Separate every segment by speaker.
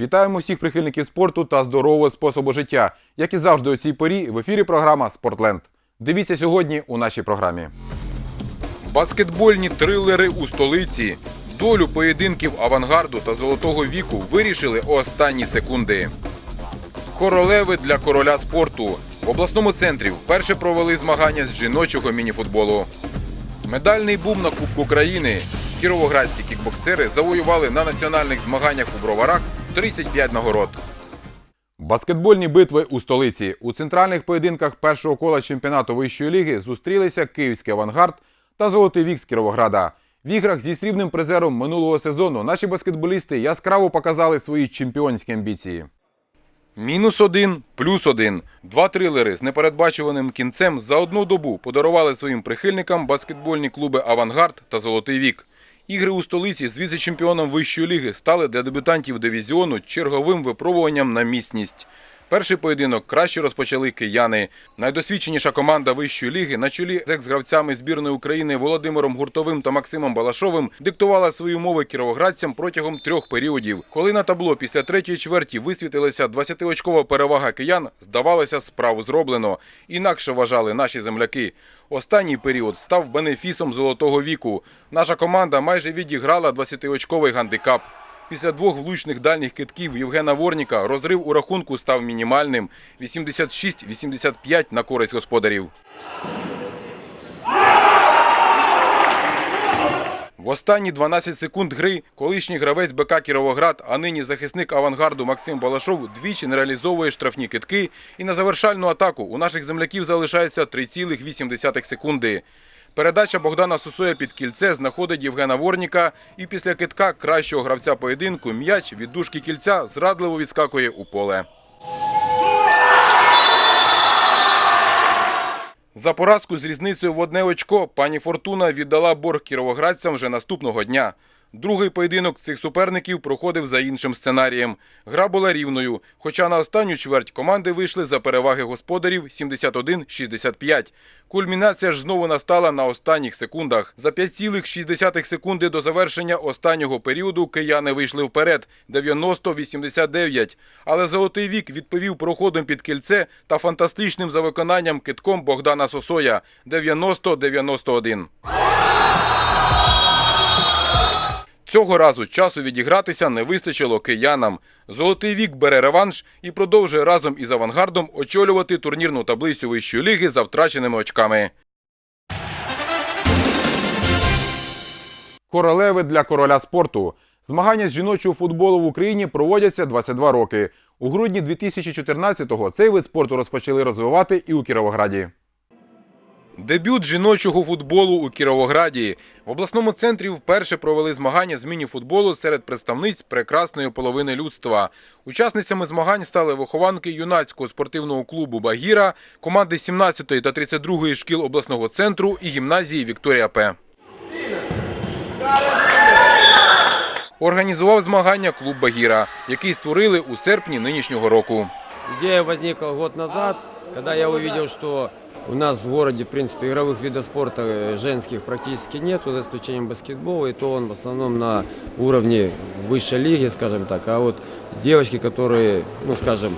Speaker 1: Вітаємо всіх прихильників спорту та здорового способу життя. Як і завжди у цій порі в ефірі програма Спортленд. Дивіться сьогодні у нашій програмі. Баскетбольні трилери у столиці. Долю поєдинків авангарду та золотого віку вирішили останні секунди. Королеви для короля спорту. В обласному центрі вперше провели змагання з жіночого мініфутболу. Медальний бум на Кубку країни. Кіровоградські кікбоксери завоювали на національних змаганнях у броварах 35 нагород. Баскетбольні битви у столиці. У центральних поєдинках першого кола чемпіонату вищої ліги зустрілися київський авангард та золотий вік з Кіровограда. В іграх зі срібним призером минулого сезону наші баскетболісти яскраво показали свої чемпіонські амбіції. Мінус один, плюс один. Два трилери з непередбачуваним кінцем за одну добу подарували своїм прихильникам баскетбольні клуби Авангард та Золотий вік. Ігри у столиці з віце-чемпіоном вищої ліги стали для дебютантів дивізіону черговим випробуванням на міцність. Перший поєдинок краще розпочали кияни. Найдосвідченіша команда вищої ліги на чолі з екс-гравцями збірної України Володимиром Гуртовим та Максимом Балашовим диктувала свої умови кіровоградцям протягом трьох періодів. Коли на табло після третьої чверті висвітилася 20-очкова перевага киян, здавалося, справу зроблено. Інакше вважали наші земляки. Останній період став бенефісом золотого віку. Наша команда майже відіграла 20-очковий гандикап. Після двох влучних дальніх китків Євгена Ворніка розрив у рахунку став мінімальним – 86-85 на користь господарів. В останні 12 секунд гри колишній гравець БК Кіровоград, а нині захисник авангарду Максим Балашов двічі не реалізовує штрафні китки і на завершальну атаку у наших земляків залишається 3,8 секунди. Передача Богдана Сусоя під кільце знаходить Євгена Ворніка і після китка кращого гравця поєдинку м'яч від дужки кільця зрадливо відскакує у поле. За поразку з різницею в одне очко пані Фортуна віддала борг кіровоградцям вже наступного дня. Другий поєдинок цих суперників проходив за іншим сценарієм. Гра була рівною, хоча на останню чверть команди вийшли за переваги господарів 71-65. Кульмінація ж знову настала на останніх секундах. За 5,6 секунди до завершення останнього періоду кияни вийшли вперед 90-89. Але Золотий вік відповів проходом під кільце та фантастичним за виконанням китком Богдана Сосоя 90-91. Цього разу часу відігратися не вистачило киянам. Золотий вік бере реванш і продовжує разом із авангардом очолювати турнірну таблицю вищої ліги за втраченими очками. Королеви для короля спорту. Змагання з жіночого футболу в Україні проводяться 22 роки. У грудні 2014-го цей вид спорту розпочали розвивати і у Кіровограді. Дебют жіночого футболу у Кіровограді. В обласному центрі вперше провели змагання з міні-футболу серед представниць прекрасної половини людства. Учасницями змагань стали вихованки юнацького спортивного клубу Багіра, команди 17-ї та 32-ї шкіл обласного центру і гімназії Вікторія П. Організував змагання клуб Багіра, який створили у серпні нинішнього року.
Speaker 2: Идея возникла год назад, когда я увидел, что у нас в городе, в принципе, игровых видов спорта э, женских практически нету, за исключением баскетбола, и то он в основном на уровне высшей лиги, скажем так. А вот девочки, которые, ну, скажем,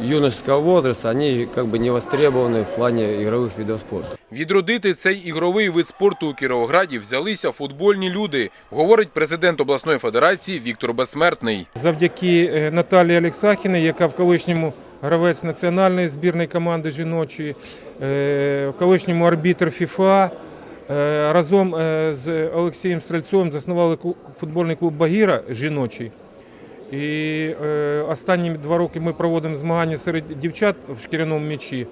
Speaker 2: ю- юношеского возраста, они как бы не востребованы в плане игровых видов спорта.
Speaker 1: Відродити цей ігровий вид спорту у Кіровограді взялися футбольні люди, говорить президент обласної федерації Віктор Безсмертний.
Speaker 3: завдяки е, Наталії Олексахіній, яка в колишньому гравець національної збірної команди жіночої, е, колишньому арбітр ФІФА. е, Разом е, з Олексієм Стрельцовим заснували футбольний клуб Багіра жіночий. І останні два роки ми проводимо змагання серед дівчат в шкіряному м'ячі.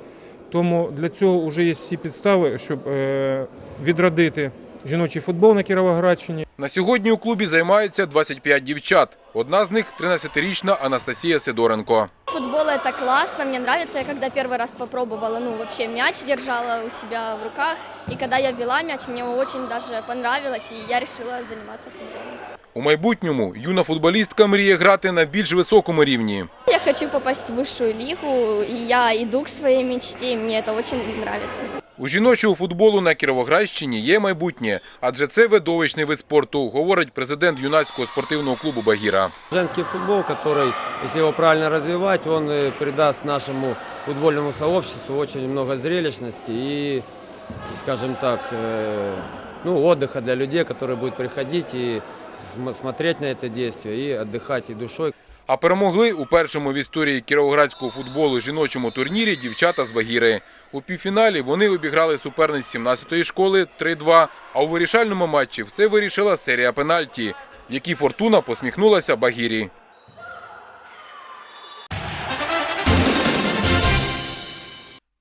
Speaker 3: Тому для цього вже є всі підстави, щоб відродити жіночий футбол на Кіровоградщині.
Speaker 1: На сьогодні у клубі займаються 25 дівчат. Одна з них 13-річна Анастасія Сидоренко.
Speaker 4: Футбол это классно, мне нравится. Я когда первый раз попробовала, ну вообще мяч держала у себя в руках, и когда я вела мяч, мне очень даже понравилось, и я решила заниматься футболом.
Speaker 1: У майбутньому юна футболістка мріє грати на більш високому рівні.
Speaker 4: Я хочу попасть в высшую лигу, и я иду к своей мечте, и мне это очень нравится.
Speaker 1: У жіночого футболу на Кіровоградщині є майбутнє, адже це видовищний вид спорту, говорить президент юнацького спортивного клубу Багіра.
Speaker 2: Женский футбол, который, если его правильно развивать, он э, придаст нашему футбольному сообществу очень много зрелищности и, скажем так, э, ну, отдыха для людей, которые будут приходить и см- смотреть на это действие и отдыхать и душой.
Speaker 1: А перемогли у першому в історії кіровоградського футболу жіночому турнірі дівчата з Багіри. У півфіналі вони обіграли суперниць 17-ї школи 3-2, а у вирішальному матчі все вирішила серія пенальті, в якій Фортуна посміхнулася Багірі.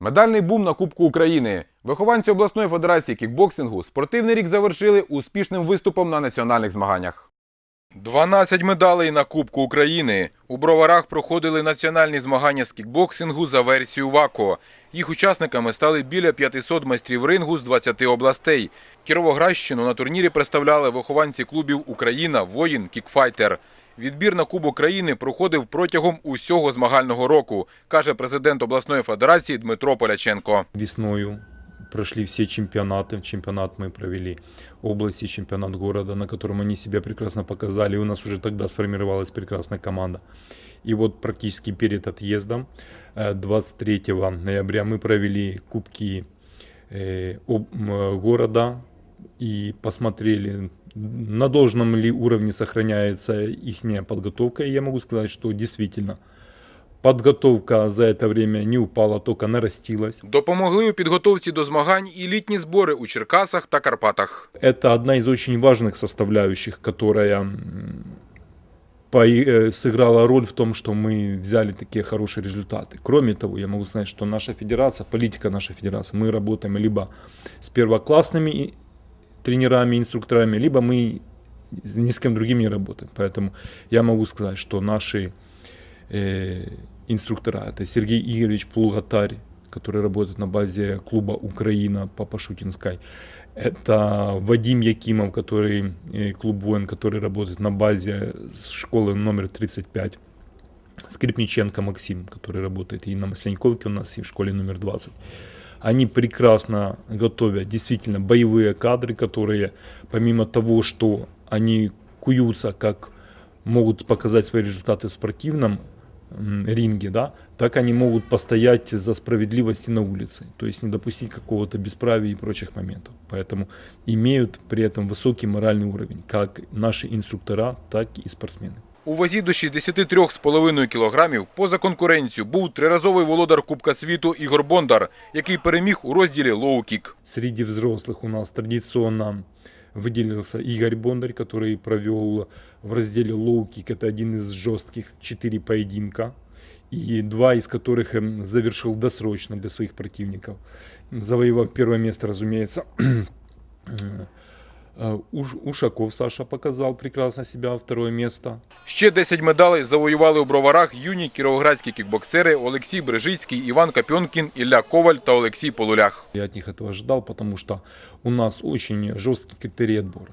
Speaker 1: Медальний бум на Кубку України. Вихованці обласної федерації кікбоксингу спортивний рік завершили успішним виступом на національних змаганнях. 12 медалей на Кубку України. У Броварах проходили національні змагання з кікбоксингу за версією ВАКО. Їх учасниками стали біля 500 майстрів рингу з 20 областей. Кіровоградщину на турнірі представляли вихованці клубів Україна, Воїн, Кікфайтер. Відбір на Кубок країни проходив протягом усього змагального року, каже президент обласної федерації Дмитро Поляченко.
Speaker 5: Весною прошли все чемпионаты. Чемпионат мы провели области, чемпионат города, на котором они себя прекрасно показали. И у нас уже тогда сформировалась прекрасная команда. И вот практически перед отъездом, э, 23 ноября, мы провели кубки э, об- м, э, города и посмотрели, на должном ли уровне сохраняется их подготовка. И я могу сказать, что действительно подготовка за это время не упала, только нарастилась.
Speaker 1: Допомогли у підготовці до змагань і літні збори у Черкасах та Карпатах.
Speaker 5: Это одна из очень важных составляющих, которая м, по- э, сыграла роль в том, что мы взяли такие хорошие результаты. Кроме того, я могу сказать, что наша федерация, политика нашей федерации, мы работаем либо с первоклассными и- тренерами, инструкторами, либо мы ни с кем другим не работаем. Поэтому я могу сказать, что наши э, инструктора, это Сергей Игоревич Плугатарь, который работает на базе клуба Украина по Пашутинской, это Вадим Якимов, который э, клуб воин, который работает на базе с школы номер 35. Скрипниченко Максим, который работает и на Масленьковке у нас, и в школе номер 20. Они прекрасно готовят действительно боевые кадры, которые помимо того, что они куются, как могут показать свои результаты в спортивном м, ринге, да, так они могут постоять за справедливость и на улице, то есть не допустить какого-то бесправия и прочих моментов. Поэтому имеют при этом высокий моральный уровень, как наши инструктора, так и спортсмены.
Speaker 1: У вазі до 63,5 кілограмів поза конкуренцію був триразовий володар Кубка світу Ігор Бондар, який переміг у розділі лоу-кік.
Speaker 5: Среди взрослых у нас традиционно выделился Игорь Бондарь, который провел в разделе лоу-кик. Это один из жестких четыре поединка. И два из которых эм, завершил досрочно для своих противников. Завоевав первое место, разумеется, э, Уш- Ушаков Саша показал прекрасно себя, второе место.
Speaker 1: Ще 10 медалей завоювали у броварах юні кіровоградські кікбоксери Олексій Брижицький, Іван Капьонкін, Ілля Коваль та Олексій Полулях.
Speaker 5: Я от них этого ожидал, потому что у нас очень жесткие критерии отбора.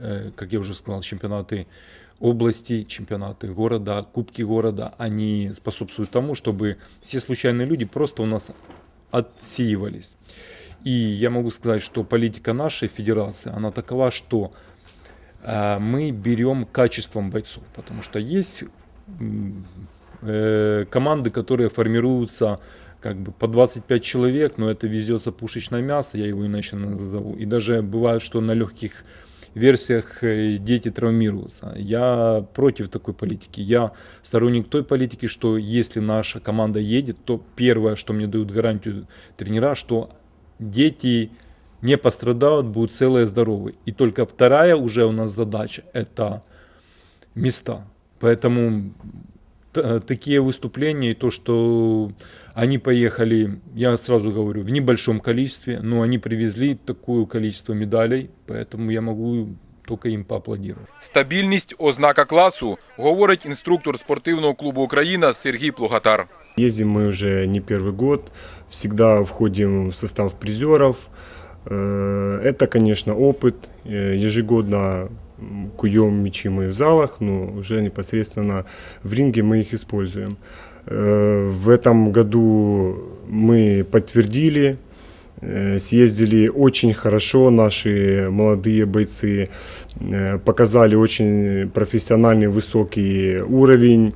Speaker 5: Э, Как я уже сказал, чемпионаты области, чемпионаты города, кубки города, они способствуют тому, чтобы все случайные люди просто у нас отсеивались. И я могу сказать, что политика нашей федерации, она такова, что э, мы берем качеством бойцов, потому что есть э, команды, которые формируются как бы по 25 человек, но это везется пушечное мясо, я его иначе назову. И даже бывает, что на легких версиях э, дети травмируются. Я против такой политики. Я сторонник той политики, что если наша команда едет, то первое, что мне дают гарантию тренера, что дети не пострадают, будут целые, здоровые. И только вторая уже у нас задача – это места. Поэтому т- такие выступления и то, что они поехали, я сразу говорю, в небольшом количестве, но они привезли такое количество медалей, поэтому я могу только им поаплодировать.
Speaker 1: Стабільність – ознака класу, говорить інструктор спортивного клубу Україна Сергій Плугатар.
Speaker 6: Ездим мы уже не первый год, Всегда входим в состав призеров. Э, Это, конечно, опыт. Э, Ежегодно куем мячи мы в залах, но уже непосредственно в ринге мы их используем. Э, В этом году мы подтвердили Съездили очень хорошо, наши молодые бойцы показали очень профессиональный высокий уровень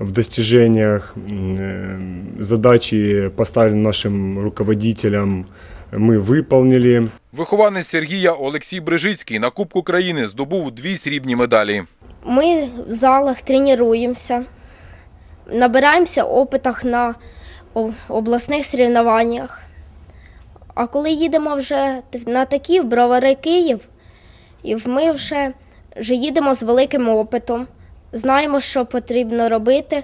Speaker 6: в достижениях. М, э, Задачи поставлены нашим руководителям мы выполнили.
Speaker 1: Вихованець Сергія Олексій Брижицький на Кубку країни здобув дві срібні медалі.
Speaker 7: Ми в залах тренуємося, набираємося опитах на о- обласних соревнованнях. А коли їдемо вже т- на такі в Бровари Київ, і в- ми вже, вже їдемо з великим опитом, знаємо, що потрібно робити,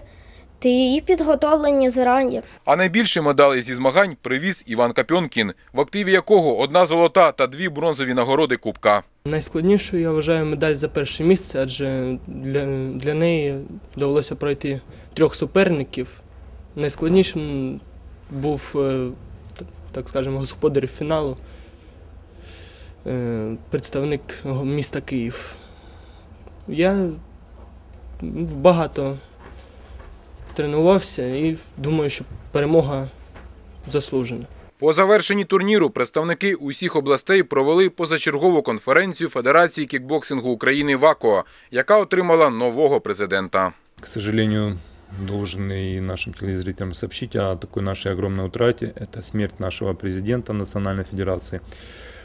Speaker 7: та і підготовлені зарані.
Speaker 1: А найбільше медалей зі змагань привіз Іван Капьонкін, в активі якого одна золота та дві бронзові нагороди Кубка.
Speaker 8: Найскладнішою я вважаю медаль за перше місце, адже для, для неї довелося пройти трьох суперників. Найскладнішим був, е, так скажемо, господар фіналу, е, представник міста Київ. Я багато тренувався і думаю, що перемога заслужена.
Speaker 1: По завершенні турніру представники усіх областей провели позачергову конференцію Федерації кікбоксингу України ВАКО, яка отримала нового президента.
Speaker 5: К сожалению, должен и нашим телезрителям сообщить о такой нашей огромной утрате. Это смерть нашего президента Национальной Федерации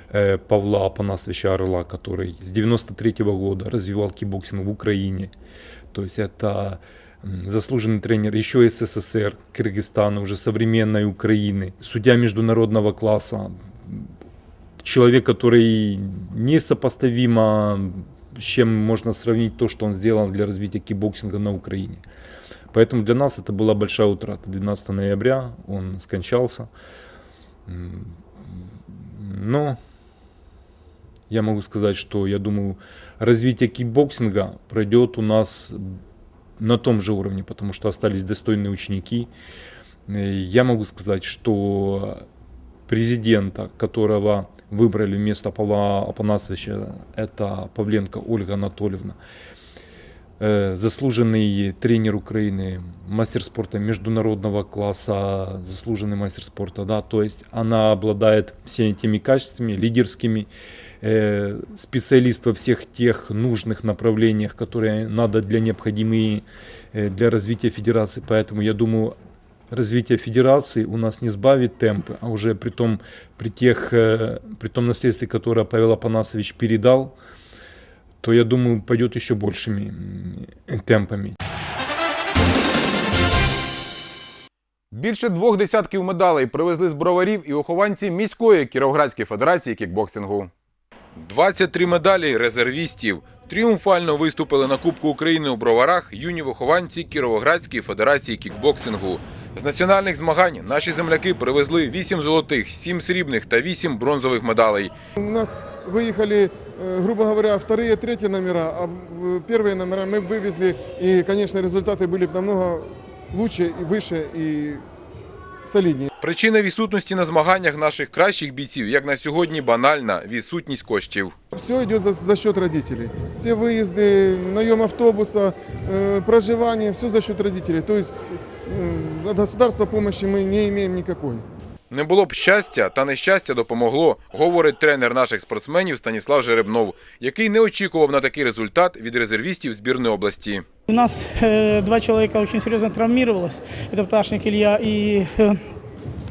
Speaker 5: э, Павла Апанасовича Орла, который с 93 года развивал кикбоксинг в Украине. То есть это заслуженный тренер еще СССР, Кыргызстана, уже современной Украины, судья международного класса, человек, который несопоставимо с чем можно сравнить то, что он сделал для развития кикбоксинга на Украине. Поэтому для нас это была большая утрата. 12 ноября он скончался. Но я могу сказать, что я думаю, развитие кикбоксинга пройдет у нас на том же уровне, потому что остались достойные ученики. Э, Я могу сказать, что президента, которого выбрали вместо Павла Апанасовича, это Павленко Ольга Анатольевна. Э, Заслуженный тренер Украины, мастер спорта международного класса, заслуженный мастер спорта, да, то есть она обладает всеми теми качествами лидерскими, э, специалист во всех тех нужных направлениях, которые надо для необходимые э, для развития федерации. Поэтому я думаю, развитие федерации у нас не сбавит темпы, а уже при том, при тех, э, при том наследстве, которое Павел Апанасович передал, то я думаю, пойдет еще большими темпами.
Speaker 1: Більше двох десятків медалей привезли з броварів і вихованці міської Кіровоградської федерації кікбоксингу. 23 медалі резервістів. Тріумфально виступили на Кубку України у броварах юні вихованці Кіровоградської федерації кікбоксингу. З національних змагань наші земляки привезли 8 золотих, 7 срібних та 8 бронзових медалей.
Speaker 9: У нас выехали, э, грубо говоря, вторые, третьи номера, а в- первые номера мы вывезли, и, конечно, результаты были б намного лучше и выше и солиднее.
Speaker 1: Причина відсутності на змаганнях наших кращих бійців, як на сьогодні, банальна відсутність коштів.
Speaker 9: Все идет за, за счет родителей. Все выезды, наем автобуса, э, проживание, все за счет родителей. То есть э, от государства помощи мы не имеем никакой.
Speaker 1: Не було б щастя, та нещастя допомогло, говорить тренер наших спортсменів Станіслав Жеребнов, який не очікував на такий результат від резервістів збірної області.
Speaker 10: У нас э, два человека очень серьезно травмировалось. Это Пташник Илья и э,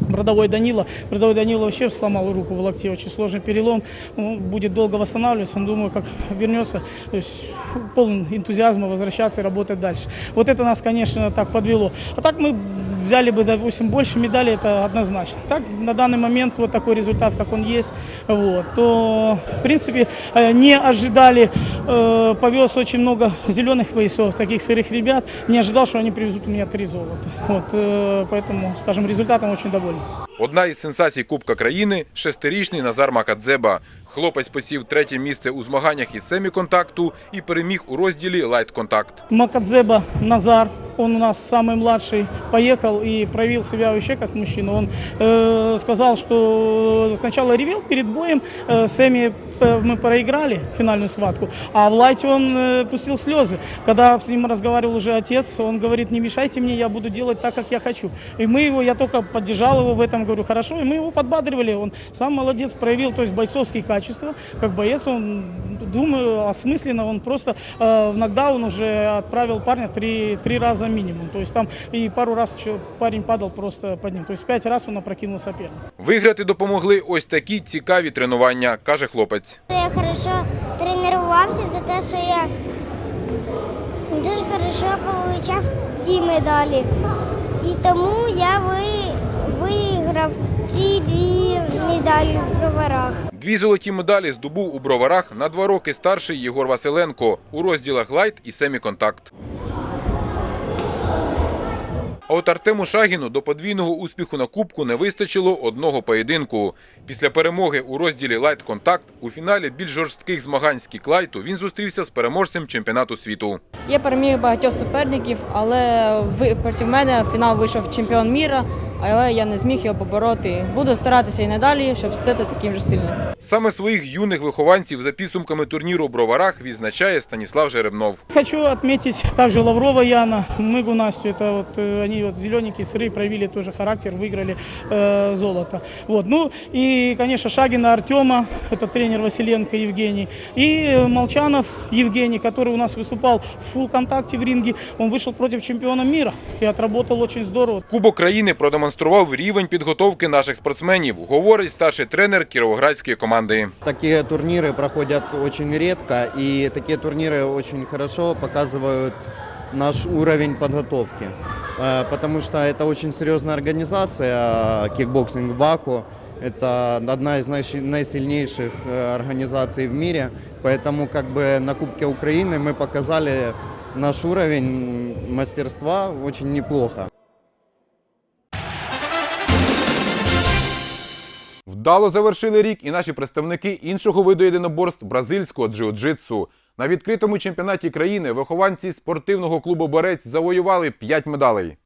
Speaker 10: Бродовой Данила. Бродовой Данила вообще сломал руку в локте, очень сложный перелом. Он будет долго восстанавливаться, но думаю, как вернется, то есть полон энтузиазма возвращаться и работать дальше. Вот это нас, конечно, так подвело. А так мы взяли бы, допустим, больше медалей, это однозначно. Так, на данный момент вот такой результат, как он есть, вот, то, в принципе, э, не ожидали, э, повез очень много зеленых поясов, таких сырых ребят, не ожидал, что они привезут у меня три золота. Вот, э, поэтому, скажем, результатом очень доволен.
Speaker 1: Одна із сенсацій Кубка країни шестирічний Назар Макадзеба. Хлопець посів третє місце у змаганнях із семіконтакту і переміг у розділі лайт-контакт.
Speaker 10: Макадзеба Назар, он у нас самый младший, поехал и проявил себя вообще как мужчина. Он э, сказал, что сначала ревел перед боем, э, с Эми э, мы проиграли финальную схватку, а в лайте он э, пустил слезы. Когда с ним разговаривал уже отец, он говорит, не мешайте мне, я буду делать так, как я хочу. И мы его, я только поддержал его в этом, говорю, хорошо, и мы его подбадривали. Он сам молодец, проявил, то есть бойцовские качества. Как боец он, думаю, осмысленно, он просто э, в нокдаун уже отправил парня три, три раза минимум. То есть там и пару раз парень падал просто под ним. То есть пять раз он опрокинул соперника.
Speaker 1: Виграти допомогли ось такі цікаві тренування, каже хлопець.
Speaker 11: Я хорошо тренувався за те, що я дуже хорошо отримав ті медалі. І тому я ви- виграв ці дві медалі в броварах.
Speaker 1: Дві золоті медалі здобув у броварах на два роки старший Єгор Василенко у розділах лайт і семіконтакт. А от Артему Шагіну до подвійного успіху на кубку не вистачило одного поєдинку. Після перемоги у розділі лайт-контакт у фіналі більш жорстких змагань з кіклайту він зустрівся з переможцем чемпіонату світу.
Speaker 12: Я переміг багатьох суперників, але проти мене фінал вийшов чемпіон міра, але я не зміг його побороти. Буду старатися і надалі, щоб стати таким же сильним.
Speaker 1: Саме своїх юних вихованців за підсумками турніру у броварах відзначає Станіслав Жеребнов.
Speaker 10: Хочу отметить также Лаврова Яна, Мыгу Настю. Это вот э, они вот зелененькие сыры проявили тоже характер, выиграли э, золото. Вот. Ну и, конечно, Шагина Артема, это тренер Василенко Евгений. И э, Молчанов Евгений, который у нас выступал в фулл-контакте в ринге. Он вышел против чемпиона мира и отработал очень здорово.
Speaker 1: Кубок країни продемонстрував рівень підготовки наших спортсменів, говорить старший тренер кіровоградської команди.
Speaker 13: Такие турниры проходят очень редко, и такие турниры очень хорошо показывают наш уровень подготовки. Э, Потому что это очень серьезная организация, э, кикбоксинг Баку. Это одна из наиш- наисильнейших э, организаций в мире. Поэтому как бы на Кубке Украины мы показали наш уровень мастерства очень неплохо.
Speaker 1: Вдало завершили рік і наші представники іншого виду єдиноборств бразильського джиу-джитсу. На відкритому чемпіонаті країни вихованці спортивного клубу Борець завоювали 5 медалей.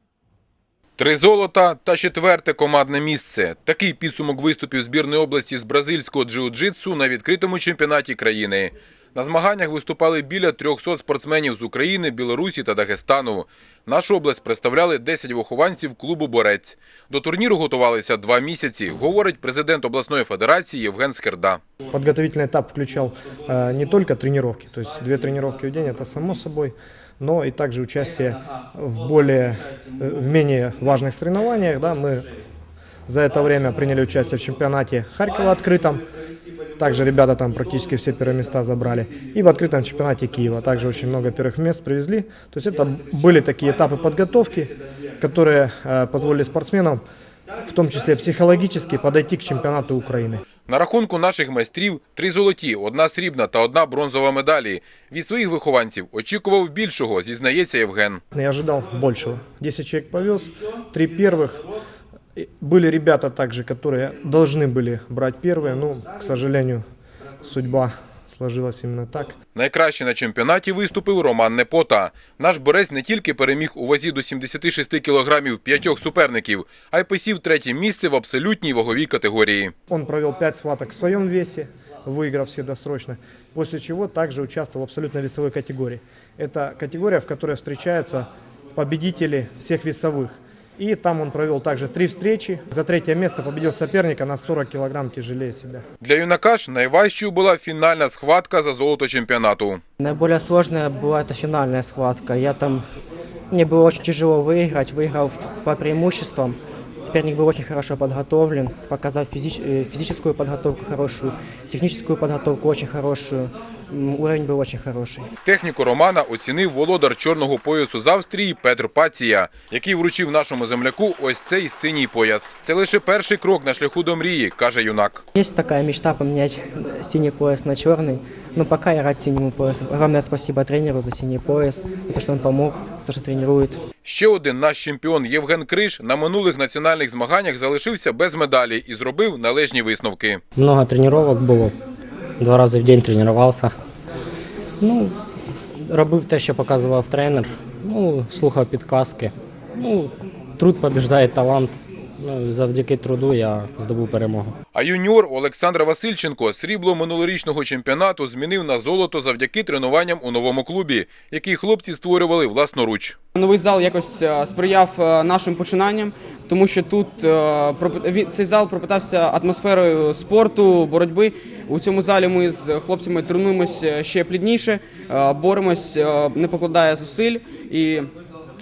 Speaker 1: Три золота та четверте командне місце. Такий підсумок виступів збірної області з бразильського джиу-джитсу на відкритому чемпіонаті країни. На змаганнях виступали біля 300 спортсменів з України, Білорусі та Дагестану. Нашу область представляли 10 вихованців клубу Борець. До турніру готувалися два місяці, говорить президент обласної федерації Євген Скерда.
Speaker 14: Подготовительный этап включал э, не только тренировки, то есть две тренировки в день, это само собой, но и также участие в более, э, в менее важных соревнованиях. Да, мы за это время приняли участие в чемпионате Харькова открытом, также ребята там практически все первые места забрали, и в открытом чемпионате Киева также очень много первых мест привезли. То есть это были такие этапы подготовки, которые э, позволили спортсменам, в том числе психологически, подойти к чемпионату Украины.
Speaker 1: На рахунку наших майстрів три золоті, одна срібна та одна бронзова медалі. Від своїх вихованців очікував більшого, зізнається Євген.
Speaker 14: Я ожидал большего. 10 человек повез, три первых. И Были ребята также, которые должны были брать первые, но, к сожалению, судьба сложилась именно так.
Speaker 1: Найкраще на чемпіонаті виступив Роман Непота. Наш борець не тільки переміг у вазі до 76 кілограмів п'ятьох суперників, а й посів третє місце в абсолютній ваговій категорії.
Speaker 14: Он провел 5 схваток в своем весе, выиграв все досрочно, после чего также участвовал в абсолютно весовой категории. Это категория, в которой встречаются победители всех весовых. И там он провел также три встречи. За третье место победил соперника на 40 килограмм тяжелее себя.
Speaker 1: Для юнака ж найважчою була фінальна схватка за золото чемпіонату.
Speaker 15: Наиболее сложная была эта финальная схватка. Я там мне было очень тяжело выиграть, выиграл по преимуществам. Соперник был очень хорошо подготовлен, показал физич- э, физическую подготовку хорошую, техническую подготовку очень хорошую. М, Уровень был очень хороший.
Speaker 1: Техніку Романа оцінив володар чорного поясу з Австрії Петр Пація, який вручив нашому земляку ось цей синій пояс. Це лише перший крок на шляху до мрії, каже юнак.
Speaker 15: Есть такая мечта поменять э, синий пояс на черный, но пока я рад синему поясу. Огромное спасибо тренеру за синий пояс, за то, что он помог, за то, что тренирует.
Speaker 1: Ще один наш чемпіон Євген Криш на минулих національних змаганнях залишився без медалі і зробив належні висновки.
Speaker 16: Много тренировок было,
Speaker 15: два рази в день тренувався. Ну, робив те, що показував тренер. Ну, слухав підказки. Ну, труд побіждає талант. Ну, завдяки труду я здобув перемогу.
Speaker 1: А юніор Олександр Васильченко срібло минулорічного чемпіонату змінив на золото завдяки тренуванням у новому клубі, який хлопці створювали власноруч.
Speaker 16: Новий зал якось е, сприяв е, нашим починанням, тому що тут е, цей зал пропитався атмосферою спорту, боротьби. У цьому залі ми з хлопцями тренуємося ще плідніше, е, боремось, е, не покладає зусиль. І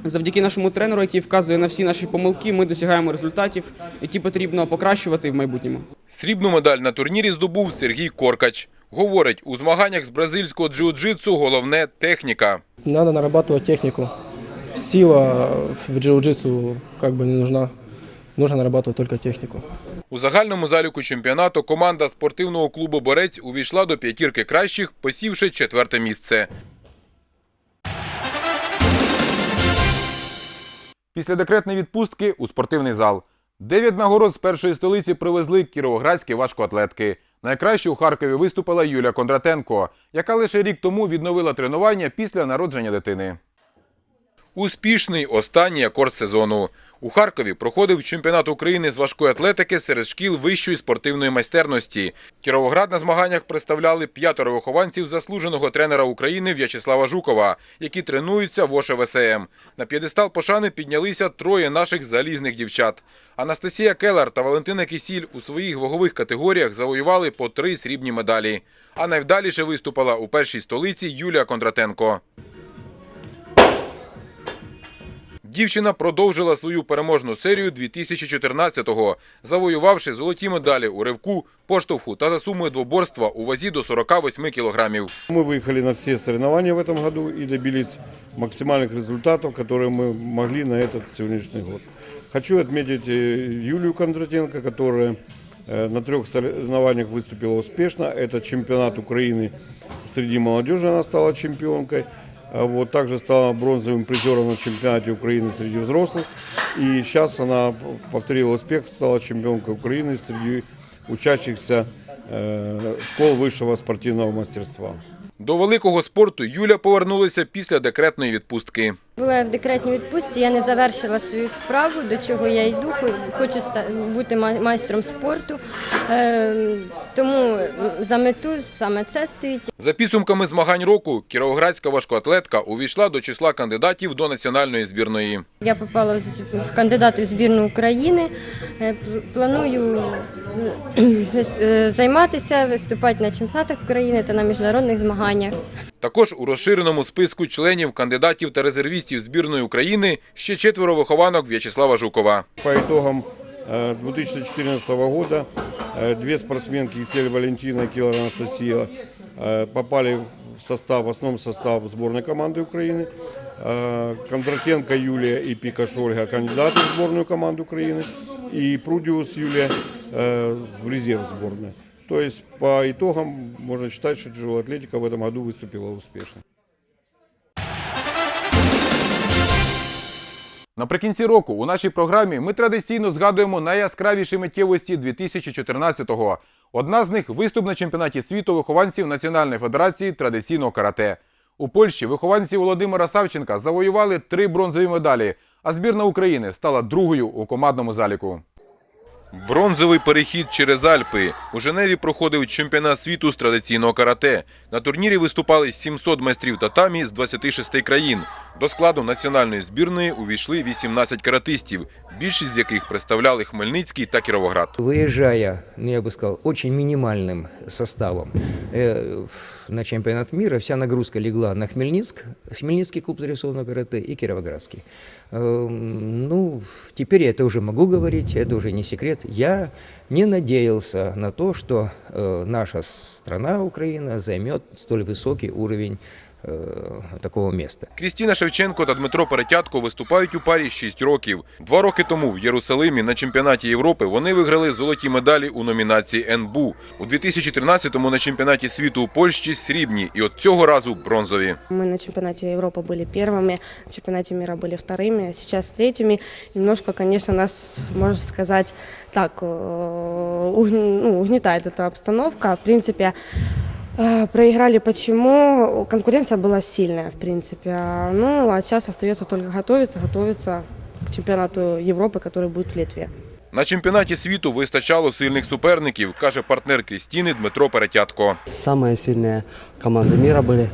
Speaker 16: завдяки нашому тренеру, який вказує на всі наші помилки, ми досягаємо результатів, які потрібно покращувати в майбутньому.
Speaker 1: Срібну медаль на турнірі здобув Сергій Коркач. Говорить, у змаганнях з бразильського джиу-джитсу головне техніка.
Speaker 17: Надо нарабатывать технику. Сила в джиу-джитсу не нужна. Нужно нарабатывать только технику.
Speaker 1: У загальному заліку чемпіонату команда спортивного клубу Борець увійшла до п'ятірки кращих, посівши четверте місце. Після декретної відпустки у спортивний зал. Дев'ять нагород з першої столиці привезли кіровоградські важкоатлетки. Найкраще у Харкові виступила Юля Кондратенко, яка лише рік тому відновила тренування після народження дитини. Успішний останній акорд сезону. У Харкові проходив чемпіонат України з важкої атлетики серед шкіл вищої спортивної майстерності. Кіровоград на змаганнях представляли п'ятеро вихованців заслуженого тренера України В'ячеслава Жукова, які тренуються в ОШВСМ. На п'єдестал пошани піднялися троє наших залізних дівчат. Анастасія Келар та Валентина Кисіль у своїх вагових категоріях завоювали по три срібні медалі. А найвдаліше виступила у першій столиці Юлія Кондратенко. Дівчина продовжила свою переможну серію 2014-го, завоювавши золоті медалі у ривку, поштовху та за сумою двоборства у вазі до 48 кілограмів.
Speaker 18: Мы выехали на все соревнования в этом году и добились максимальных результатов, которые мы могли на этот сегодняшний год. Хочу отметить э, Юлию Кондратенко, которая э, на трех соревнованиях выступила успешно. Это чемпионат Украины среди молодежи, она стала чемпионкой. А Вот, также стала бронзовым призером на чемпионате Украины среди взрослых. И сейчас она повторила успех, стала чемпионкой Украины среди учащихся э, школ высшего спортивного мастерства.
Speaker 1: До великого спорту Юля повернулася після декретної відпустки.
Speaker 19: Була я в декретній відпустці, я не завершила свою справу, до чого я йду, хочу бути майстром спорту. Е, Тому за мету саме це стоїть.
Speaker 1: За підсумками змагань року, кіровоградська важкоатлетка увійшла до числа кандидатів до національної збірної.
Speaker 19: Я попала в кандидати в збірну України. Е, Планую е, е, займатися, виступати на чемпіонатах України та на міжнародних змаганнях.
Speaker 1: Також у розширеному списку членів, кандидатів та резервістів збірної України ще четверо вихованок В'ячеслава Жукова.
Speaker 18: По итогам э, 2014 года э, две спортсменки Кисель Валентина и Киллер Анастасия э, попали в состав, в основной состав сборной команды Украины. Э, Кондратенко Юлия и Пикаш Ольга кандидаты в сборную команду Украины. И Прудиус Юлия э, в резерв сборной. То есть по итогам можно считать, что тяжелая атлетика в этом году выступила успешно.
Speaker 1: Наприкінці року у нашій програмі ми традиційно згадуємо найяскравіші миттєвості 2014-го. Одна з них виступ на чемпіонаті світу вихованців Національної федерації традиційного карате. У Польщі вихованці Володимира Савченка завоювали три бронзові медалі, а збірна України стала другою у командному заліку. Бронзовий перехід через Альпи. У Женеві проходив чемпіонат світу з традиційного карате. На турнірі виступали 700 майстрів татамі з 26 країн. До складу національної збірної увійшли 18 каратистів, більшість з яких представляли Хмельницький та Кіровоград.
Speaker 20: Выезжая, ну, я бы сказал, очень минимальным составом э, в- на чемпионат мира, вся нагрузка легла на Хмельницк, Хмельницкий клуб традиционного карате и Кировоградский. Эм, Ну, теперь я это уже могу говорить, это уже не секрет. Я не надеялся на то, что э, наша страна, Украина, займет столь высокий уровень э, такого места.
Speaker 1: Крістіна Шевченко та Дмитро Перетятко виступають у парі 6 років. Два роки тому в Єрусалимі на чемпіонаті Європи вони виграли золоті медалі у номінації НБУ. У 2013-му на чемпіонаті світу у Польщі срібні і от цього разу бронзові.
Speaker 21: Мы на чемпионате Европы были первыми, на чемпионате мира были вторыми, а сейчас третьими. Немножко, конечно, нас, можно сказать, так, э, угн- ну, угнетает эта обстановка. В принципе, Э, Проиграли почему? Конкуренция была сильная, в принципе. А, Ну, а сейчас остается только готовиться, готовиться к чемпионату Европы, который будет в Литве.
Speaker 1: На чемпіонаті світу вистачало сильних суперників, каже партнер Крістіни Дмитро Перетятко.
Speaker 22: Самые сильные команды мира были.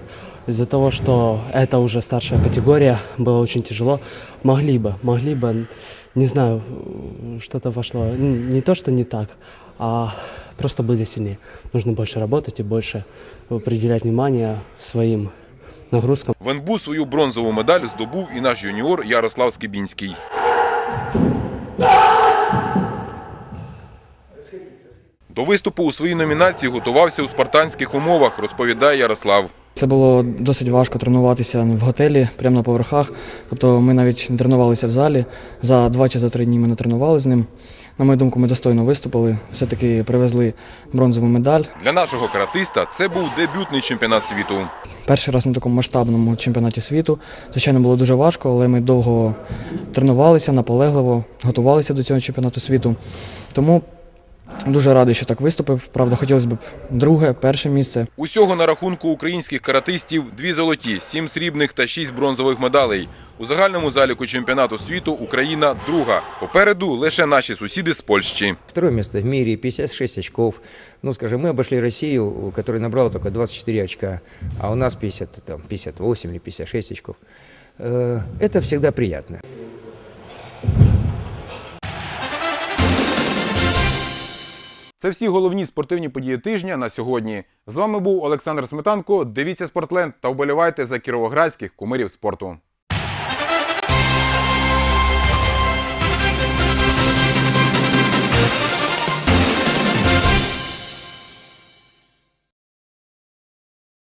Speaker 22: Из-за того, что это уже старшая категория, было очень тяжело. Могли бы, могли бы, не знаю, что-то пошло. Н- Не то, что не так, а просто были сильнее. Нужно больше работать и больше уделять внимание своим нагрузкам.
Speaker 1: В НБУ свою бронзову медаль здобув і наш юніор Ярослав Скибінський. До виступу у своїй номінації готувався у спартанських умовах, розповідає Ярослав.
Speaker 23: Це було досить важко тренуватися в готелі, прямо на поверхах. Тобто ми навіть не тренувалися в залі. За два чи за три дні ми не тренували з ним. На мою думку, ми достойно виступили. Все-таки привезли бронзову медаль.
Speaker 1: Для нашого каратиста це був дебютний чемпіонат світу.
Speaker 23: Перший раз на такому масштабному чемпіонаті світу. Звичайно, було дуже важко, але ми довго тренувалися, наполегливо, готувалися до цього чемпіонату світу. Тому дуже радий, що так виступив. Правда, хотілося б друге, перше місце.
Speaker 1: Усього на рахунку українських каратистів дві золоті, сім срібних та шість бронзових медалей. У загальному заліку чемпіонату світу Україна друга. Попереду лише наші сусіди з Польщі.
Speaker 20: Второе место в мире, 56 очков. Ну, скажем, мы обошли Россию, у которой набрала только 24 очка, а у нас 50, там, 58 или 56 очков. Э, Это всегда
Speaker 1: Це всі головні спортивні події тижня на сьогодні. З вами був Олександр Сметанко. Дивіться Спортленд та вболівайте за кіровоградських кумирів спорту.